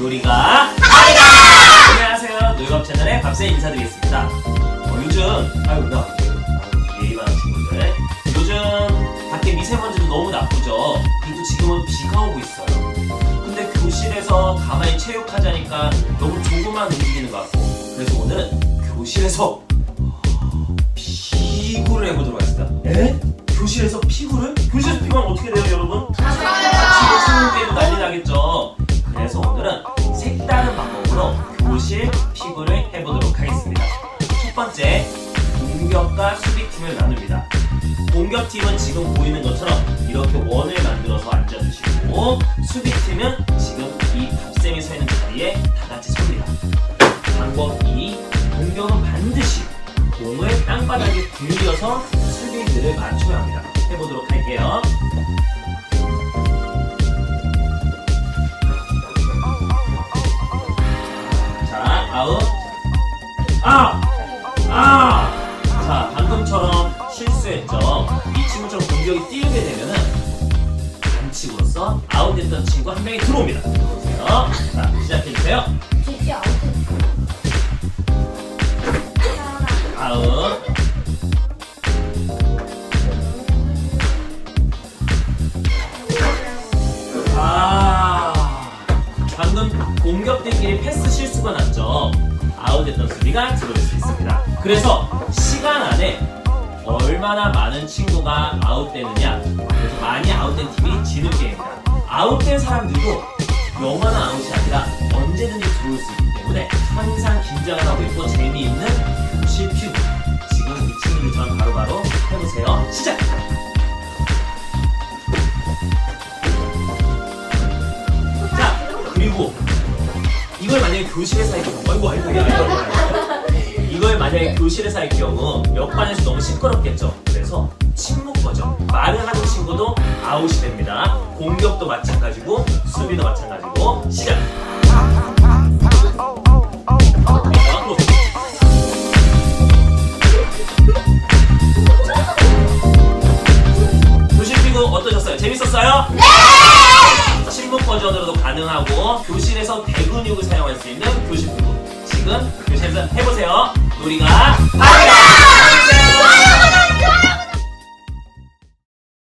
요리가 아니다! 안녕하세요. 놀이밥 채널의 밥쌤 인사드리겠습니다. 어, 요즘, 아유, 나, 아유, 예의만 친구들. 요즘 밖에 미세먼지도 너무 나쁘죠? 그래도 지금은 비가 오고 있어요. 근데 교실에서 가만히 체육하자니까 너무 조그만 움직이는 것 같고. 그래서 오늘은 교실에서 어, 비구를 해보도록 하겠습니다. 그래서 오늘은 색다른 방법으로 교실 피구를 해보도록 하겠습니다. 첫 번째, 공격과 수비팀을 나눕니다. 공격팀은 지금 보이는 것처럼 이렇게 원을 만들어서 앉아주시고 수비팀은 지금 이 밥쌤이 서 있는 자리에 다 같이 섭니다. 방법 2. 공격은 반드시 공을 땅바닥에 굴려서 수비들을 맞춰야 합니다. 친구처럼 공격이 띄우게 되면은 반칙으로서 아웃됐던 친구 한 명이 들어옵니다. 보세요. 자, 시작해주세요. 제시 아웃. 아웃. 아, 방금 공격들끼리 패스 실수가 났죠. 아웃됐던 수비가 들어올 수 있습니다. 그래서 시간 안에 얼마나 많은 친구가 아웃되느냐, 그래서 많이 아웃된 팀이 지는 게임입니다. 아웃된 사람들도 영원한 아웃이 아니라 언제든지 들어올 수 있기 때문에 항상 긴장을 하고 있고 재미있는 교실 퓨. 지금 이 친구들처럼 바로바로 해보세요. 시작! 자, 그리고 이걸 만약에 교실에서 할 경우, 아이고, 아이고, 아이고. 이걸 만약에 교실에서 할 경우 옆반에서 너무 시끄럽겠죠. 그래서 침묵 버전. 말을 하는 친구도 아웃이 됩니다. 공격도 마찬가지고 수비도 마찬가지고 시작. 네. 교실 피구 어떠셨어요? 재밌었어요? 네! 침묵 버전으로도 가능하고 교실에서 대근육을 사용할 수 있는 교실 피구 지금 교실에서 해보세요 புரியுதா